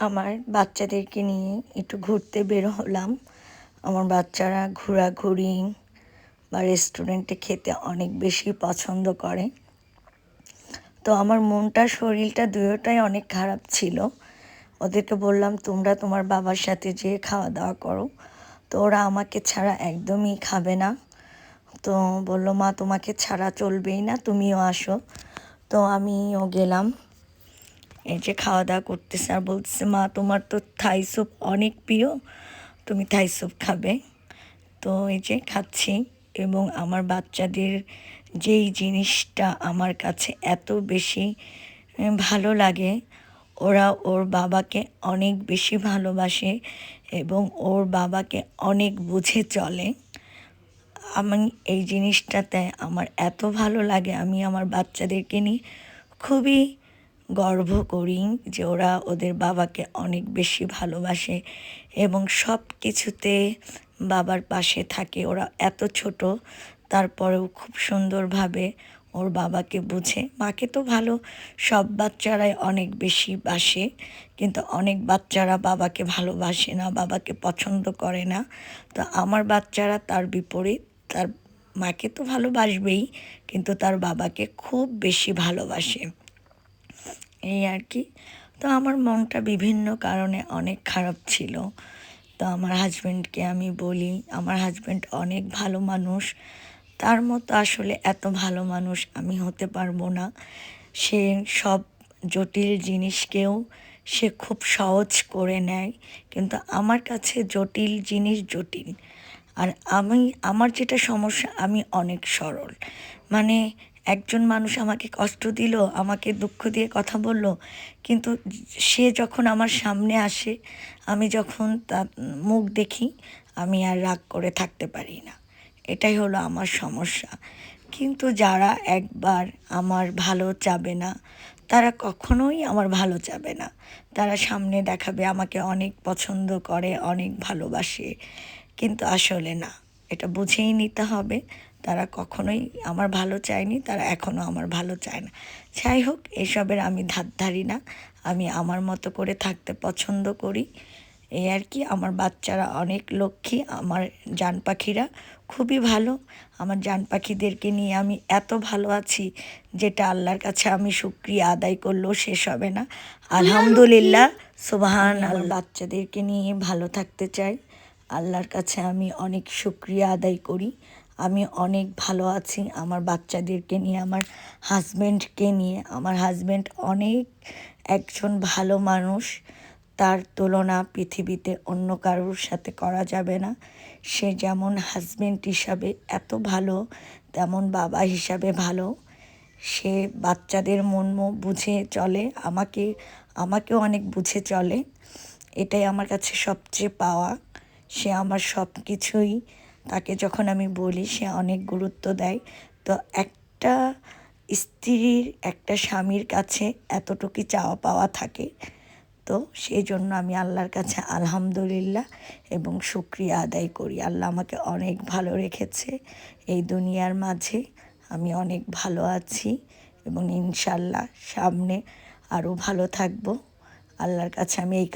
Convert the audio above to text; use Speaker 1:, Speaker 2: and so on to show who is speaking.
Speaker 1: আমার বাচ্চাদেরকে নিয়ে একটু ঘুরতে বের হলাম। আমার বাচ্চারা ঘোরাঘুরি বা রেস্টুরেন্টে খেতে অনেক বেশি পছন্দ করে। তো আমার মনটা, শরীরটা দুয়োটাই অনেক খারাপ ছিল। ওদেরকে বললাম, তোমরা তোমার বাবার সাথে যেয়ে খাওয়া দাওয়া করো। তো ওরা আমাকে ছাড়া একদমই খাবে না। তো বলল, মা, তোমাকে ছাড়া চলবেই না, তুমিও আসো। তো আমিও গেলাম। এই যে খাওয়া দাওয়া করতেছে আর বলতেছে, মা, তোমার তো থাই স্যুপ অনেক প্রিয়, তুমি থাই স্যুপ খাবে। তো এই যে খাচ্ছি এবং আমার বাচ্চাদের যেই জিনিসটা আমার কাছে এত বেশি ভালো লাগে, ওরা ওর বাবাকে অনেক বেশি ভালোবাসে এবং ওর বাবাকে অনেক বুঝে চলে। আমি এই জিনিসটাতে আমার এত ভালো লাগে, আমি আমার বাচ্চাদেরকে নিয়ে খুবই গর্ব করি যে ওরা ওদের বাবাকে অনেক বেশি ভালোবাসে এবং সব কিছুতে বাবার পাশে থাকে। ওরা এত ছোট, তারপরেও খুব সুন্দরভাবে ওর বাবাকে বুঝে। মাকে তো ভালো, সব বাচ্চারাই অনেক বেশি বাসে, কিন্তু অনেক বাচ্চারা বাবাকে ভালোবাসে না, বাবাকে পছন্দ করে না। তো আমার বাচ্চারা তার বিপরীত, তার মাকে তো ভালোবাসবেই, কিন্তু তার বাবাকে খুব বেশি ভালোবাসে। এই আর কি। তো আমার মনটা বিভিন্ন কারণে অনেক খারাপ ছিল। তো আমার হাজব্যান্ডকে আমি বলি, আমার হাজব্যান্ড অনেক ভালো মানুষ। তার মতো আসলে এত ভালো মানুষ আমি হতে পারব না। সে সব জটিল জিনিসকেও সে খুব সহজ করে নেয়। কিন্তু আমার কাছে জটিল জিনিস জটিল। আর আমি, আমার যেটা সমস্যা, আমি অনেক সরল। মানে একজন মানুষ আমাকে কষ্ট দিল, আমাকে দুঃখ দিয়ে কথা বলল, কিন্তু সে যখন আমার সামনে আসে, আমি যখন তার মুখ দেখি, আমি আর রাগ করে থাকতে পারি না। এটাই হলো আমার সমস্যা। কিন্তু যারা একবার আমার ভালো চাবে না, তারা কখনোই আমার ভালো চাবে না। তারা সামনে দেখাবে, আমাকে অনেক পছন্দ করে, অনেক ভালোবাসে, কিন্তু আসলে না। এটা বুঝেই নিতে হবে। তারা কখনোই আমার ভালো চায়নি তারা এখনও আমার ভালো চায় না। যাই হোক এসবের আমি ধার ধারি না। আমি আমার মতো করে থাকতে পছন্দ করি। এই আর কি আমার বাচ্চারা অনেক লক্ষ্মী আমার জান পাখিরা খুবই ভালো। আমার জান পাখিদেরকে নিয়ে আমি এত ভালো আছি যেটা আল্লাহর কাছে আমি শুক্রিয়া আদায় করলেও শেষ হবে না। আলহামদুলিল্লাহ সুবাহান আল বাচ্চাদেরকে নিয়ে ভালো থাকতে চাই। আল্লাহর কাছে আমি অনেক শুক্রিয়া আদায় করি। আমি অনেক ভালো আছি আমার বাচ্চাদেরকে নিয়ে, আমার হাজব্যান্ডকে নিয়ে। আমার হাজব্যান্ড অনেক একজন ভালো মানুষ। তার তুলনা পৃথিবীতে অন্য কারোর সাথে করা যাবে না। সে যেমন হাজব্যান্ড হিসাবে এত ভালো, তেমন বাবা হিসাবে ভালো। সে বাচ্চাদের মন বুঝে চলে, আমাকে, আমাকেও অনেক বুঝে চলে। এটাই আমার কাছে সবচেয়ে পাওয়া। সে আমার সব কিছুই তাকে যখন আমি বলি, সে অনেক গুরুত্ব দেয়। তো একটা স্ত্রীর, একটা স্বামীর কাছে এতটুকু চাওয়া পাওয়া থাকে। তো সেই জন্য আমি আল্লাহর কাছে আলহামদুলিল্লাহ এবং শুক্রিয়া আদায় করি। আল্লাহ আমাকে অনেক ভালো রেখেছে এই দুনিয়ার মাঝে। আমি অনেক ভালো আছি এবং ইনশাল্লাহ সামনে আরও ভালো থাকব। আল্লাহর কাছে আমি এই